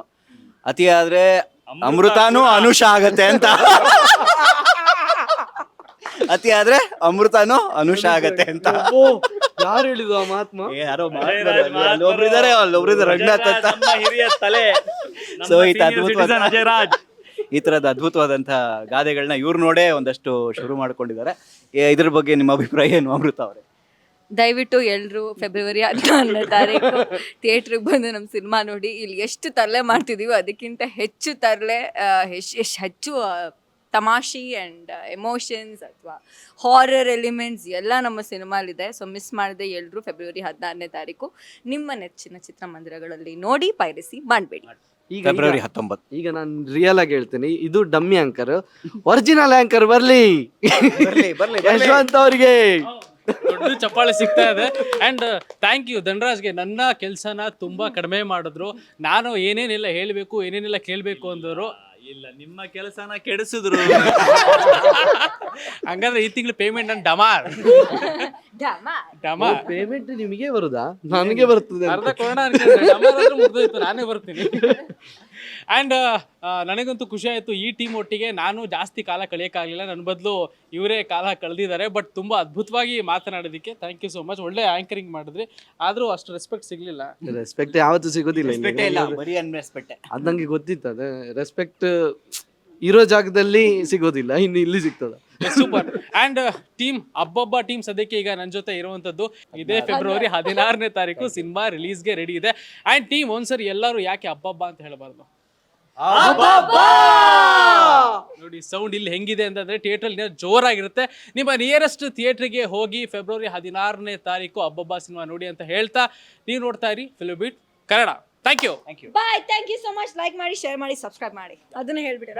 ಅತಿ ಆದ್ರೆ ಅಮೃತಾನು ಅನುಷ ಆಗತ್ತೆ ಅಂತ. ಅತಿ ಆದ್ರೆ ಅಮೃತಾನು ಅನುಷ ಆಗತ್ತೆ ಅಂತ. ಯಾರು ಹೇಳಿದ್ರು ಆ ಮಹಾತ್ಮ? ಯಾರೋ. ಅಲ್ಲೊಬ್ರಿದಾರೆ ಅಲ್ಲೊಬ್ರಿದಾರೆ ರಂಗನಾಥ್ ಅಂತ. ನಮ್ಮ ಹಿರಿಯ ತಲೆ. ಸೊ ಈ ಅದ್ಭುತವಾದ- ರಾಜ್. ಈ ತರದ ಅದ್ಭುತವಾದಂತಹ ಗಾದೆಗಳನ್ನ ಇವ್ರು ನೋಡೇ ಒಂದಷ್ಟು ಶುರು ಮಾಡ್ಕೊಂಡಿದ್ದಾರೆ. ಏ, ಇದ್ರ ಬಗ್ಗೆ ನಿಮ್ಮ ಅಭಿಪ್ರಾಯ ಏನು ಅಮೃತ ಅವರೇ? ದಯವಿಟ್ಟು ಎಲ್ಲರೂ ಫೆಬ್ರವರಿ ಹದಿನಾರನೇ ತಾರೀಕು ಥಿಯೇಟ್ರಿಗೆ ಬಂದು ನಮ್ಮ ಸಿನಿಮಾ ನೋಡಿ. ಇಲ್ಲಿ ಎಷ್ಟು ತರಲೆ ಮಾಡ್ತಿದೀವೋ ಅದಕ್ಕಿಂತ ಹೆಚ್ಚು ತರಲೆ ಎಷ್ಟು ಹೆಚ್ಚು ಆ, ತಮಾಷೆ ಆ್ಯಂಡ್ ಎಮೋಷನ್ಸ್ ಅಥವಾ ಹಾರರ್ ಎಲಿಮೆಂಟ್ಸ್ ಎಲ್ಲ ನಮ್ಮ ಸಿನಿಮಾಲಿದೆ. ಸೊ ಮಿಸ್ ಮಾಡದೆ ಎಲ್ಲರೂ ಫೆಬ್ರವರಿ ಹದಿನಾರನೇ ತಾರೀಕು. ನಿಮ್ಮ ನೆಚ್ಚಿನ ಚಿತ್ರಮಂದಿರಗಳಲ್ಲಿ ನೋಡಿ ಪೈರಸಿ ಮಾಡಬೇಡಿ. ಈಗ ಫೆಬ್ರವರಿ ಹತ್ತೊಂಬತ್ತು. ಈಗ ನಾನು ರಿಯಲ್ ಆಗಿ ಹೇಳ್ತೀನಿ. ಇದು ಡಮ್ಮಿ ಆಂಕರ್ ಒರಿಜಿನಲ್ ಆಂಕರ್ ಬರ್ಲಿ. ಯಶವಂತ ಅವರಿಗೆ ಬರ್ಲಿ. ಯಶವಂತ್ ಅವ್ರಿಗೆ. ದೊಡ್ಡ ಚಪ್ಪಾಳೆ ಸಿಗ್ತಾ ಇದೆ. ಅಂಡ್ ಥ್ಯಾಂಕ್ ಯು ಧನರಾಜ್ಗೆ. ನನ್ನ ಕೆಲಸನ ತುಂಬಾ ಕಡಿಮೆ ಮಾಡಿದ್ರು. ನಾನು ಏನೇನೆಲ್ಲ ಹೇಳಬೇಕು ಏನೇನೆಲ್ಲ ಕೇಳಬೇಕು ಅಂದವರು ಇಲ್ಲ ನಿಮ್ಮ ಕೆಲಸನ ಕೆಡಿಸಿದ್ರು. ಹಂಗಂದ್ರೆ ಈ ತಿಂಗಳು ಪೇಮೆಂಟ್ ನಾನು ಡಮಾರ್. ಡಮಾರ್. ಪೇಮೆಂಟ್ ನಿಮಗೆ ಬರುದಾ? ನನಗೆ ಬರ್ತದೆ ಅರ್ಧ ಕೊರೋನಾ ಮುಗ್ದೋಯ್ತು ನಾನೇ ಬರ್ತೀನಿ. ಅಂಡ್ ನನಗಂತೂ ಖುಷಿ ಆಯ್ತು ಈ ಟೀಮ್ ಒಟ್ಟಿಗೆ ನಾನು ಜಾಸ್ತಿ ಕಾಲ ಕಳೆಯೋಕ್ಕಾಗಲಿಲ್ಲ. ನನ್ನ ಬದಲು ಇವರೇ ಕಾಲ ಕಳೆದಿದ್ದಾರೆ ಬಟ್ ತುಂಬ ಅದ್ಭುತವಾಗಿ ಮಾತನಾಡೋದಕ್ಕೆ ಥ್ಯಾಂಕ್ ಯು ಸೋ ಮಚ್ ಒಳ್ಳೆ ಆ್ಯಂಕರಿಂಗ್ ಮಾಡಿದ್ರಿ. ಆದರೂ ಅಷ್ಟು ರೆಸ್ಪೆಕ್ಟ್ ಸಿಗಲಿಲ್ಲ. ರೆಸ್ಪೆಕ್ಟ್ ಯಾವತ್ತೂ ಸಿಗೋದಿಲ್ಲ ಅದು ಇಲ್ಲ ಇಲ್ಲಿ. ಬರೀ ಅನ್ರೆಸ್ಪೆಕ್ಟೆ ಅದ್ ನಂಗೆ ಗೊತ್ತಿತ್ತು ಅದೇ ರೆಸ್ಪೆಕ್ಟ್ ಇರೋ ಜಾಗದಲ್ಲಿ ಸಿಗೋದಿಲ್ಲ ಇನ್ನು ಇಲ್ಲಿ ಸಿಗ್ತದ. ಸೂಪರ್ ಅಂಡ್ ಟೀಮ್ ಅಬ್ಬಬ್ಬ ಟೀಮ್ ಸದ್ಯಕ್ಕೆ ಈಗ ನನ್ನ ಜೊತೆ ಇರುವಂತದ್ದು ಇದೇ ಫೆಬ್ರವರಿ ಹದಿನಾರನೇ ತಾರೀಕು ಸಿನಿಮಾ ರಿಲೀಸ್ಗೆ ರೆಡಿ ಇದೆ. ಅಂಡ್ ಟೀಮ್ ಒಂದ್ಸರಿ ಎಲ್ಲರೂ ಯಾಕೆ ಅಬ್ಬಬ್ಬ ಅಂತ ಹೇಳಬಾರ್ದು? ನೋಡಿ ಸೌಂಡ್ ಇಲ್ಲಿ ಹೆಂಗಿದೆ ಅಂತಂದ್ರೆ ಥಿಯೇಟರ್ ಜೋರಾಗಿರುತ್ತೆ. ನಿಮ್ಮ ನಿಯರೆಸ್ಟ್ ಥಿಯೇಟರ್ಗೆ ಹೋಗಿ ಫೆಬ್ರವರಿ ಹದಿನಾರನೇ ತಾರೀಕು ಅಬ್ಬಬ್ಬ ಸಿನಿಮಾ ನೋಡಿ ಅಂತ ಹೇಳ್ತಾ ನೀವು ನೋಡ್ತಾ ಇರಿ Filmibeat Kannada. Thank you you bye thank you so much like ಮಾಡಿ ಶೇರ್ ಮಾಡಿ ಸಬ್ಸ್ಕ್ರೈಬ್ ಮಾಡಿ. ಅದನ್ನ ಹೇಳ್ಬಿಟ್ಟೆ